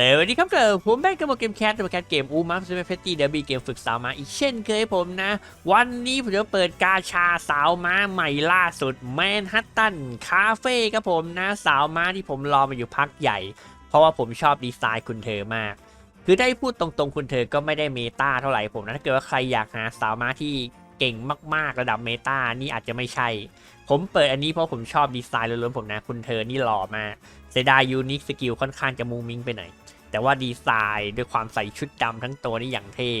สวัสดีครับเกิดผมแบงค์กับโมเกมแคสต์กับแคสเกมอูมัฟซูเปอร์เฟสตี้เดบีเกมฝึกสาวมาอีกเช่นเคยผมนะ วันนี้ผมจะเปิดกาชาสาวม้าใหม่ล่าสุดแมนฮัตตันคาเฟ่ครับผมนะ สาวม้าที่ผมรอมาอยู่พักใหญ่ เพราะว่าผมชอบดีไซน์คุณเธอมาก คือได้พูดตรงๆคุณเธอก็ไม่ได้เมตาเท่าไหร่ผมนะ ถ้าเกิดว่าใครอยากหาสาวม้าที่เก่งมากๆระดับเมตานี่อาจจะไม่ใช่ ผมเปิดอันนี้เพราะผมชอบดีไซน์ล้วนๆผมนะ คุณเธอนี่หล่อมากเสียดายยูนิคสกิลค่อนข้างจะมูมิงไปหน่อย แต่ว่าดีไซน์ด้วยความใส่ชุดดำทั้งตัวนี่อย่างเท่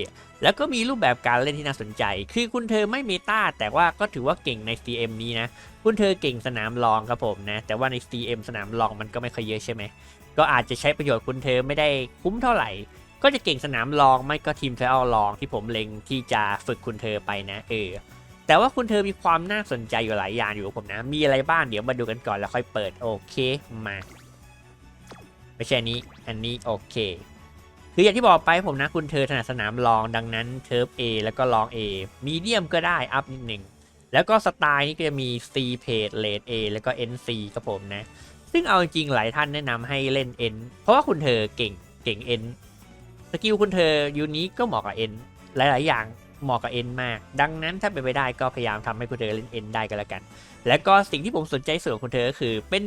แล้วก็มีรูปแบบการเล่นที่น่าสนใจ คือคุณเธอไม่เมตาแต่ว่าก็ถือว่าเก่งใน CM นี้นะ คุณเธอเก่งสนามรองครับผมนะ แต่ว่าใน CM สนามรองมันก็ไม่ค่อยเยอะใช่ไหม ก็อาจจะใช้ประโยชน์คุณเธอไม่ได้คุ้มเท่าไหร่ ก็จะเก่งสนามรองไม่ก็ทีมเทลรองที่ผมเล็งที่จะฝึกคุณเธอไปนะเออแต่ว่าคุณเธอมีความน่าสนใจอยู่หลายอย่างอยู่ผมนะ มีอะไรบ้างเดี๋ยวมาดูกันก่อนแล้วค่อยเปิดโอเคมา ไม่ใช่อันนี้ อันนี้โอเค คืออย่างที่บอกไปผมนะคุณเธอถนัดสนามรองดังนั้นเทิร์ฟ A แล้วก็ลอง A มีเดียมก็ได้อัพนิดหนึ่งแล้วก็สไตล์นี่ก็จะมี C page late A แล้วก็ NC ครับผมนะ ซึ่งเอาจริงหลายท่านแนะนำให้เล่น N เพราะว่าคุณเธอเก่งเก่ง N สกิลคุณเธอยูนี้ก็เหมาะกับ N หลาย ๆ อย่างเหมาะกับ N มาก ดังนั้นถ้าเป็นไปได้ก็พยายามทำให้คุณเธอเล่น N ได้ก็แล้วกัน แล้วก็สิ่งที่ผมสนใจส่วนคุณเธอก็คือเป็น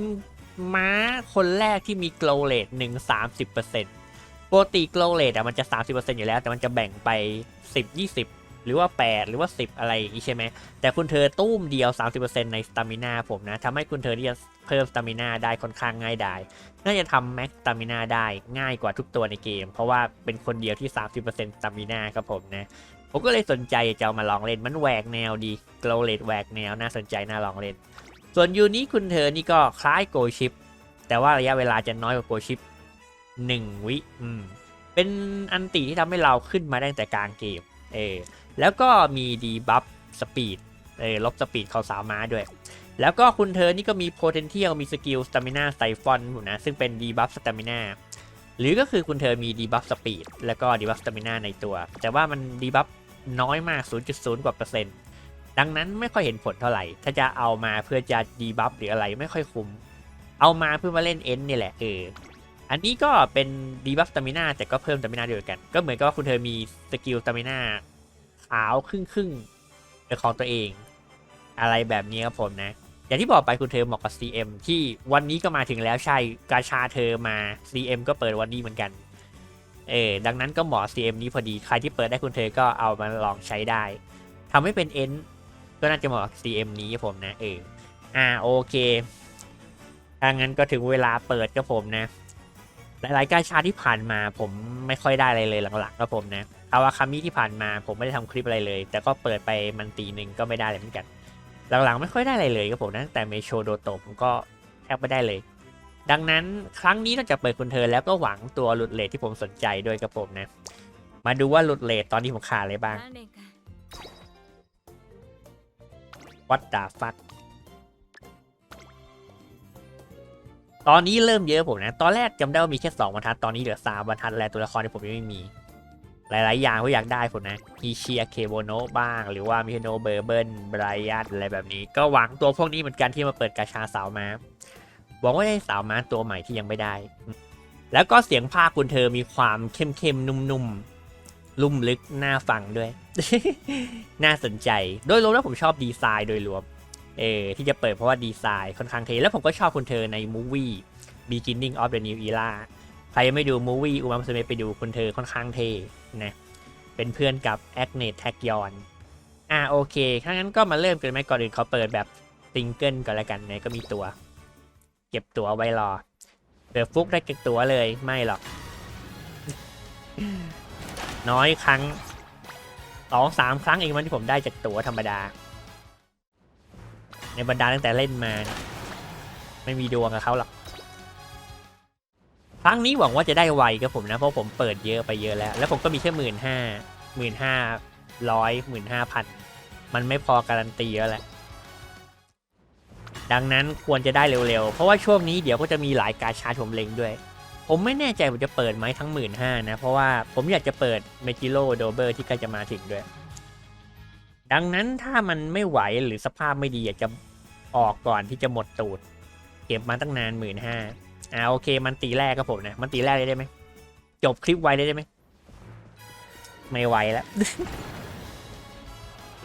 ม้าคนแรกที่มี glow rate หนึ่งสามสิบเปอร์เซ็นต์ปกติ glow rate อะมันจะ30%อร์เซ็นต์อยู่แล้ว แต่มันจะแบ่งไป10 20หรือว่า 8 หรือว่า 10 อะไรอย่างนี้ใช่ไหม แต่คุณเธอตุ้มเดียว 30%ในสตามินาผมนะทำให้คุณเธอที่จะเพิ่มสตามินาได้ค่อนข้างง่ายดายน่าจะทำแม็กสตามินาได้ง่ายกว่าทุกตัวในเกม เพราะว่าเป็นคนเดียวที่ 30%สตามินาครับผมนะ ผมก็เลยสนใจจะเอามาลองเล่น มันแหวกแนวดี glow rate แหวกแนวน่าสนใจน่าลองเล่น ส่วนยูนี้คุณเธอนี่ก็คล้ายโกชิป แต่ว่าระยะเวลาจะน้อยกว่าโกชิปหนึ่งวิอืมเป็นอันติที่ทำให้เราขึ้นมาได้ตั้งแต่กลางเกมเออแล้วก็มีดีบัฟสปีดเออลบสปีดเขาสาวม้าด้วย แล้วก็คุณเธอนี่ก็มี potential มีสกิลสตามินาไซฟอนนะ ซึ่งเป็นดีบัฟสตามินาหรือก็คือคุณเธอมีดีบัฟสปีดแล้วก็ดีบัฟสตามินาในตัว แต่ว่ามันดีบัฟน้อยมาก 0.0 กว่าเปอร์เซ็นต์ ดังนั้นไม่ค่อยเห็นผลเท่าไหร่ ถ้าจะเอามาเพื่อจะดีบัฟหรืออะไรไม่ค่อยคุ้ม เอามาเพื่อมาเล่นเอ็นนี่แหละเออ อันนี้ก็เป็นดีบัฟตามินาแต่ก็เพิ่มตามินาเดียวกัน ก็เหมือนกับว่าคุณเธอมีสกิลตามินาขาวครึ่งครึ่งเป็นของตัวเอง อะไรแบบนี้ครับผมนะ อย่างที่บอกไปคุณเธอเหมาะกับ CM ที่วันนี้ก็มาถึงแล้วใช่กาชาเธอมา CM ก็เปิดวันนี้เหมือนกัน เออดังนั้นก็เหมาะ CM นี้พอดีใครที่เปิดได้คุณเธอก็เอามาลองใช้ได้ทำให้เป็น N ก็น่าจะเหมาะกับ CM นี้ผมนะเอออ่าโอเคถ้างั้นก็ถึงเวลาเปิดกับผมนะ หลายๆการชาที่ผ่านมาผมไม่ค่อยได้อะไรเลยหลังๆกับผมนะอาวาคามิที่ผ่านมาผมไม่ได้ทำคลิปอะไรเลย แต่ก็เปิดไปมันตีหนึ่งก็ไม่ได้เลยเหมือนกัน หลังๆไม่ค่อยได้อะไรเลยครับผมตั้งแต่เมโชโดโตผมก็แทบไม่ได้เลย ดังนั้นครั้งนี้ต้องจะเปิดคุณเธอแล้วก็หวังตัวหลุดเลทที่ผมสนใจด้วยครับผมนะ มาดูว่าหลุดเลทตอนนี้ผมขาดอะไรบ้าง วัดดาฟัดตอนนี้เริ่มเยอะผมนะ ตอนแรกจำได้ว่ามีแค่สองบรรทัด ตอนนี้เหลือสามบรรทัดแล้วตัวละครที่ผมยังไม่มี หลาย ๆ อย่างผมอยากได้ผมนะมีเชียเคโบโนบ้าง หรือว่ามิโนเบอร์เบิลไบรยันอะไรแบบนี้ ก็หวังตัวพวกนี้เหมือนกันที่มาเปิดกาชาสาวมาหวังว่าได้สาวม้าตัวใหม่ที่ยังไม่ได้ แล้วก็เสียงภาคคุณเธอมีความเข้มๆ นุ่มๆ ลุ่มลึกน่าฟังด้วย น่าสนใจ โดยรวมแล้วผมชอบดีไซน์โดยรวม เออที่จะเปิดเพราะว่าดีไซน์ค่อนข้างเท แล้วผมก็ชอบคุณเธอในมูวี่ Beginning of the New Era ใครยังไม่ดูมูวี่อุมัมสเมไปดูคุณเธอค่อนข้างเทนะ เป็นเพื่อนกับแอคเนตแท็กยอนอ่าโอเคถ้างั้นก็มาเริ่มกันไหมก่อนอื่นเขาเปิดแบบซิงเกิลก่อนแล้วกันนะก็มีตัว เก็บตัวไว้รอเปิดฟุกได้เก็บตัวเลยไม่หรอก น้อยครั้งสองสามครั้งเองมันที่ผมได้จากตั๋วธรรมดา ในบรรดาตั้งแต่เล่นมา ไม่มีดวงกับเขาหรอกครั้งนี้หวังว่าจะได้ไวกับผมนะ เพราะผมเปิดเยอะไปเยอะแล้ว แล้วผมก็มีแค่หมื่นห้าหมื่นห้าร้อยหมื่นห้าพันมันไม่พอการันตีแล้วแหละ ดังนั้นควรจะได้เร็วๆ เพราะว่าช่วงนี้เดี๋ยวก็จะมีหลายการชาร์จผมเล็งด้วย ผมไม่แน่ใจผมจะเปิดไหมทั้งหมื่นห้านะ เพราะว่าผมอยากจะเปิดเมจิโ o โดเบอร์ที่ใกล้จะมาถึงด้วย ดังนั้นถ้ามันไม่ไหวหรือสภาพไม่ดีอยากจะออกก่อนที่จะหมดตูด เก็บมาตั้งนานหมื่นห้าอ่าโอเค มันตีแรกครับผมนะ มันตีแรกได้ไหมจบคลิปไวได้ไหมไม่ไหวแล้ว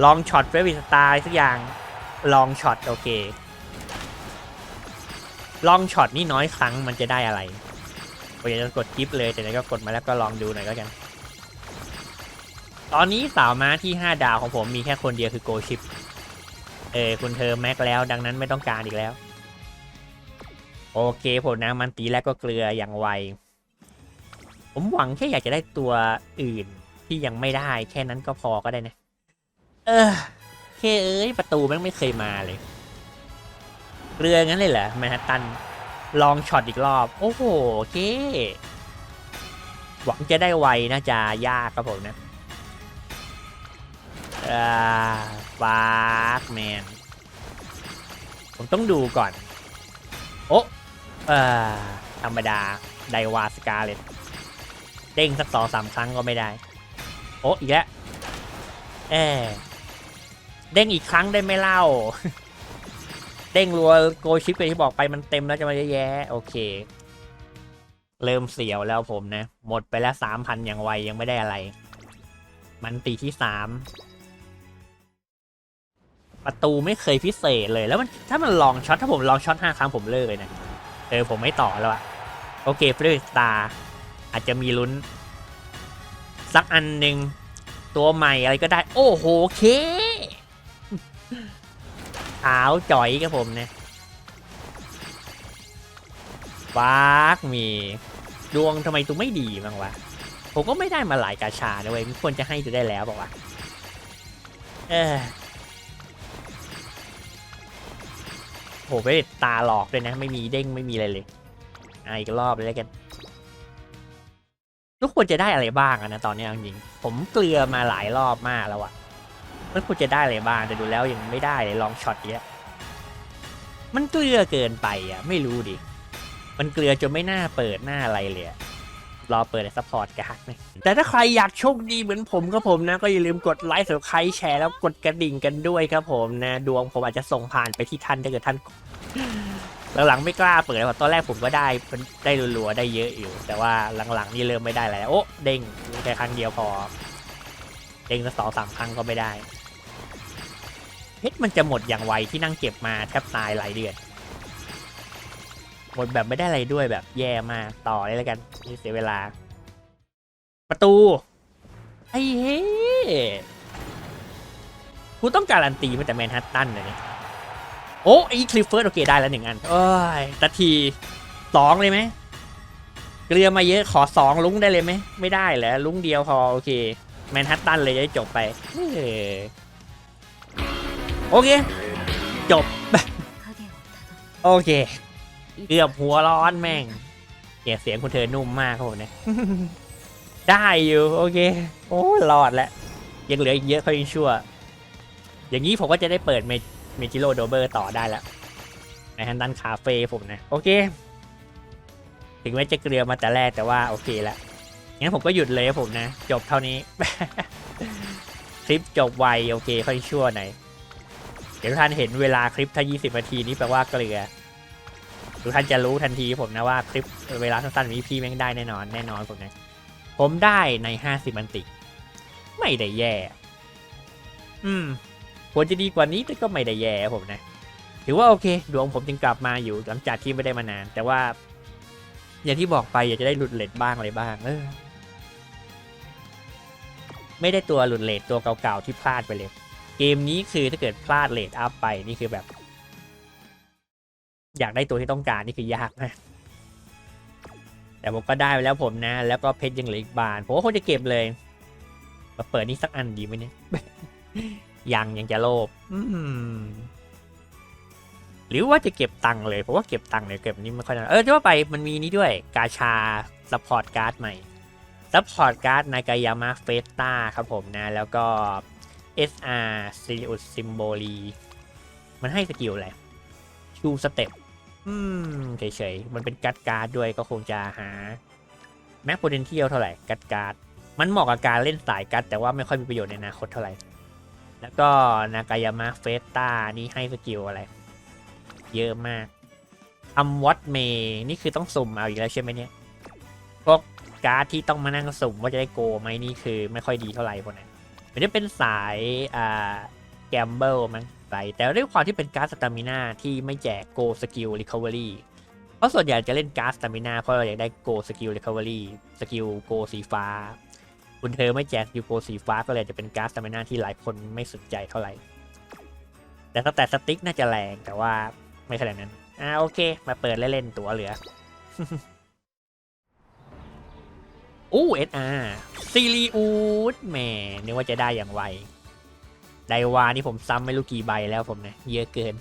ลองช็อตเฟรวิสตาร์สักอย่างลองช็อตโอเค ลองช็อตนี่น้อยครั้งมันจะได้อะไร ผมอยากจะกดกิฟเลยแต่ไหนก็กดมาแล้วก็ลองดูหน่อยก็กัน ตอนนี้สาวม้าที่ 5 ดาวของผมมีแค่คนเดียวคือโกชิป เออคุณเธอแม็กแล้วดังนั้นไม่ต้องการอีกแล้ว โอเคผมนะมันตีแล้วก็เกลืออย่างไว ผมหวังแค่อยากจะได้ตัวอื่นที่ยังไม่ได้แค่นั้นก็พอก็ได้นะ เออเคเอ้ยประตูแม่งไม่เคยมาเลยเรืองั้นเลยเหรอแมนฮัตตัน ลองช็อตอีกรอบ โอ้โหเคหวังจะได้ไวน่าจะยากครับผมนะอ่าฟากแมน ผมต้องดูก่อน โอ้เออธรรมดา ไดวาสกาเลตเด้งสักสองสามครั้งก็ไม่ได้ โอ้อีกแล้วเออเด้งอีกครั้งได้ไม่เล่า เด้งรัวโกชิปไปที่บอกไปมันเต็มแล้วจะมาเยอะแยะโอเค เริ่มเสียวแล้วผมนะ หมดไปแล้วสามพันอย่างไวยังไม่ได้อะไร มันตีที่สามประตูไม่เคยพิเศษเลยแล้วมันถ้ามันลองช็อตถ้าผมลองช็อตห้าครั้งผมเลิกเลยนะเออผมไม่ต่อแล้วอะโอเคเฟรสตาอาจจะมีลุ้น สักอันหนึ่งตัวใหม่อะไรก็ได้ โอ้โห เค ขาวจ่อยกับผมเนี่ยฟากมี ดวงทำไมตัวไม่ดีบ้างวะ ผมก็ไม่ได้มาหลายกาชานเว้ยมันควรจะให้จะได้แล้วบอกว่าเออโหไปตาหลอกเลยนะ ไม่มีเด้งไม่มีอะไรเลยอะอีกรอบเลยแล้วกันทุกคนจะได้อะไรบ้างอะนะตอนนี้เอาจริงผมเกลือมาหลายรอบมากแล้วอะ มันควรจะได้อะไรบ้างแต่ดูแล้วยังไม่ได้เลยลองช็อตเนี้ยมันเกลือเกินไปอะ ไม่รู้ดิ มันเกลือจนไม่น่าเปิดหน้าอะไรเลยรอเปิดในซัพพอร์ตการ์ดไหมแต่ถ้าใครอยากโชคดีเหมือนผมก็ผมนะ ก็อย่าลืมกดไลค์สับใครแชร์แล้วกดกระดิ่งกันด้วยครับผมนะ ดวงผมอาจจะส่งผ่านไปที่ท่านถ้าเกิดท่านหลังๆไม่กล้าเปิดเพราะตอนแรกผมก็ได้ได้รัวๆได้เยอะอยู่ แต่ว่าหลังๆนี่เริ่มไม่ได้แล้วโอ้เด้งแค่ครั้งเดียวพอ เด้งสักสองสามครั้งก็ไม่ได้ เพชรมันจะหมดอย่างไวที่นั่งเก็บมาแทบตายหลายเดือนหมดแบบไม่ได้อะไรด้วยแบบแย่มากต่อเลยแล้วกันนี่เสียเวลา ประตู ไอ้เฮ้กูต้องการันตีมาแต่แมนฮัตตันเลยเนี่ยโอ้ไอ้คลิฟเฟิร์สโอเคได้แล้วหนึ่งอันโอ้ยตะทีสองเลยไหมเกลือมาเยอะขอสองลุงได้เลยไหมไม่ได้เหรอลุงเดียวพอโอเค แมนฮัตตันเลยจะจบไปเออ โอเค จบ โอเค เกือบหัวร้อนแม่งเสียงเสียงคุณเธอนุ่มมากครับผมเนี่ยได้อยู่ โอเค โอ้รอดแล้ว ยังเหลืออีกเยอะเขายังชั่ว อย่างนี้ผมก็จะได้เปิดเมเมจิโร่โดเบอร์ต่อได้แล้วในฮันดันคาเฟ่ผมนะ โอเค ถึงแม้จะเกลือมาแต่แรกแต่ว่าโอเคแล้วงั้นผมก็หยุดเลยครับผมนะ จบเท่านี้ คลิปจบไว โอเคค่อยชั่วหน่อย เดี๋ยวท่านเห็นเวลาคลิปถ้า 20 นาทีนี้แปลว่าเกลือ ทุกท่านจะรู้ทันทีผมนะว่าคลิปเวลาสั้นๆนี้พี่แม่งได้แน่นอนแน่นอนผมนะผมได้ใน 50 มันติ ไม่ได้แย่ อืมควรจะดีกว่านี้แต่ก็ไม่ได้แย่ผมนะ ถือว่าโอเค ดวงผมจึงกลับมาอยู่หลังจากที่ไม่ได้มานาน แต่ว่า อย่างที่บอกไปอยากจะได้หลุดเลทบ้างอะไรบ้าง เออ ไม่ได้ตัวหลุดเลทตัวเก่าๆที่พลาดไปเลย เกมนี้คือถ้าเกิดพลาดเลทอัพไปนี่คือแบบ อยากได้ตัวที่ต้องการนี่คือยากนะแต่ผมก็ได้ไปแล้วผมนะ แล้วก็เพชรยังเหลืออีกบานผมก็คงจะเก็บเลย มาเปิดนี่สักอันดีไหมเนี่ยยังยังจะโลภอืมหรือว่าจะเก็บตังค์เลยเพราะว่าเก็บตังค์เลยเก็บนี้ไม่ค่อยนานเออจะว่าไปมันมีนี้ด้วย กาชาซัพพอร์ตการ์ดใหม่ซัพพอร์ตการ์ดนากายามะเฟสตาครับผมนะ แล้วก็ SR ซิลิอุสซิมโบลีมันให้สกิลอะไรชูสเต็ปอืมเฉยๆ มันเป็นการ์ดการ์ดด้วยก็คงจะหาแม็กโพเทนเทียลเท่าไหร่การ์ดการ์ดมันเหมาะกับการเล่นสายการ์ดแต่ว่าไม่ค่อยมีประโยชน์ในอนาคตเท่าไหร่ แล้วก็นากายามะเฟสตานี่ให้สกิลอะไร เยอะมากอัมวัตเมนี่คือต้องสุ่มเอาอีกแล้วใช่ไหมเนี่ยพวกการ์ดที่ต้องมานั่งสุ่มว่าจะได้โกไหมนี่คือไม่ค่อยดีเท่าไหร่พวกนั้น มันจะเป็นสายอ่าแกมเบิลมั้งไปแต่ด้วยความที่เป็นการ์ดสตามินาที่ไม่แจกโกสกิลรีคาเวอรี่เพราะส่วนใหญ่จะเล่นการ์ดสตามินาเพราะเราอยากได้โกสกิลรีคาเวอรี่สกิลโกสีฟ้า คุณเธอไม่แจกสกิลโกสีฟ้าก็เลยจะเป็นการ์ดสตามินาที่หลายคนไม่สนใจเท่าไหร่ แต่ถ้าแต่สติ๊กน่าจะแรงแต่ว่าไม่ขนาดนั้นอ่าโอเค มาเปิดเล่นๆตัวเหลือ อู้เอสอาร์ซีรีอูดแหมนึกว่าจะได้อย่างไวไดวานี่ผมซ้ำไม่รู้กี่ใบแล้วผมนะ เยอะเกิน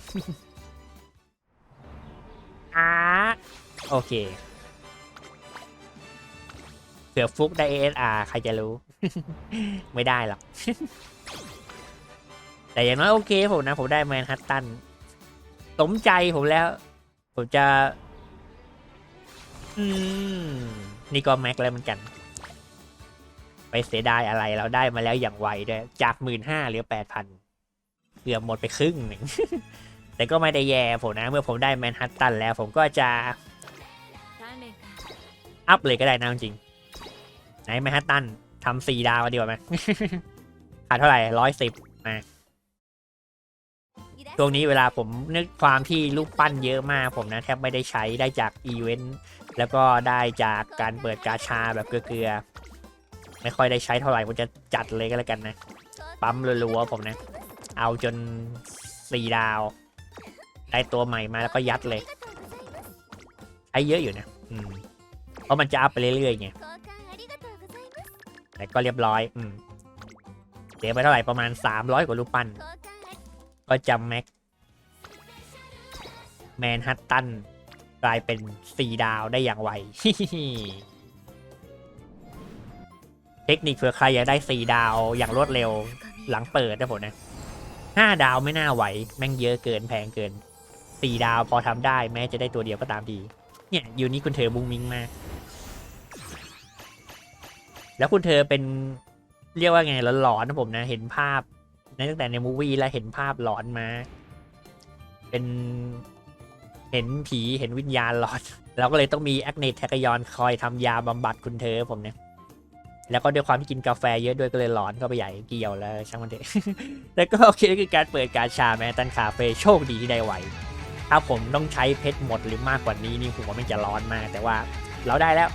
อาร์โอเคเผื่อฟุกได้ ASR ใครจะรู้ ไม่ได้หรอก แต่อย่างน้อยโอเคผมนะ ผมได้แมนฮัตตัน สมใจผมแล้ว ผมจะ อืม นี่ก็แม็กแล้วเหมือนกัน ไปเสียดายอะไรเราได้มาแล้วอย่างไวด้วยจากหมื่นห้าเหลือแปดพันเกือบหมดไปครึ่งหนึ่ง แต่ก็ไม่ได้แย่ผมนะ เมื่อผมได้แมนฮัตตันแล้วผมก็จะ อัพเลยก็ได้นะจริง ไหนแมนฮัตตันทำสี่ดาวดีกว่าไหมขาดเท่าไหร่ร้อยสิบมาช่วงนี้เวลาผมนึกความที่ลูกปั้นเยอะมากผมนะแทบไม่ได้ใช้ได้จากอีเวนต์แล้วก็ได้จากการเปิดกาชาแบบเกลือ ไม่ค่อยได้ใช้เท่าไหร่ผมจะจัดเลยก็แล้วกันนะ ปั๊มรัวๆผมนะ เอาจนสี่ดาว ได้ตัวใหม่มาแล้วก็ยัดเลยใช้เยอะอยู่นะอืมเพราะมันจะอัพไปเรื่อยๆไงแต่ก็เรียบร้อยอืมเสียไปเท่าไหร่ประมาณสามร้อยกว่ารูปันก็จำแม็กแมนฮัตตันกลายเป็นสี่ดาวได้อย่างไว เทคนิคเผื่อใครอยากได้4ดาวอย่างรวดเร็วหลังเปิดนะผมนะ5ดาวไม่น่าไหว แม่งเยอะเกินแพงเกิน4ดาวพอทำได้แม้จะได้ตัวเดียวก็ตามดี เนี่ยอยู่นี่คุณเธอบุงมิงมากแล้วคุณเธอเป็นเรียกว่าไงหลอนๆนะผมนะ เห็นภาพในตั้งแต่ในมูวี่แล้วเห็นภาพหลอนมา เป็นเห็นผีเห็นวิญญาณหลอนเราก็เลยต้องมีแอคเนตแทกยอนคอยทำยาบำบัดคุณเธอผมเนี่ย แล้วก็ด้วยความที่กินกาแฟเยอะด้วยก็เลยหลอนก็ไปใหญ่เกี่ยวแล้วช่างมันเถอะแล้วก็โอเคคือการเปิดการชาแมตันคาเฟ่โชคดีที่ได้ไหวถ้าผมต้องใช้เพชรหมดหรือมากกว่านี้นี่ผมว่ามันจะร้อนมาก แต่ว่าเราได้แล้ว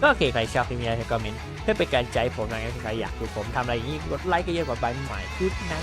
ก็โอเคใครชอบคลิปนี้ก็คอมเมนต์เพื่อเป็นการใจผมนะใครอยากดูผมทำอะไรอย่างนี้กดไลค์ก็เยอะกว่าใบใหม่พูดนะ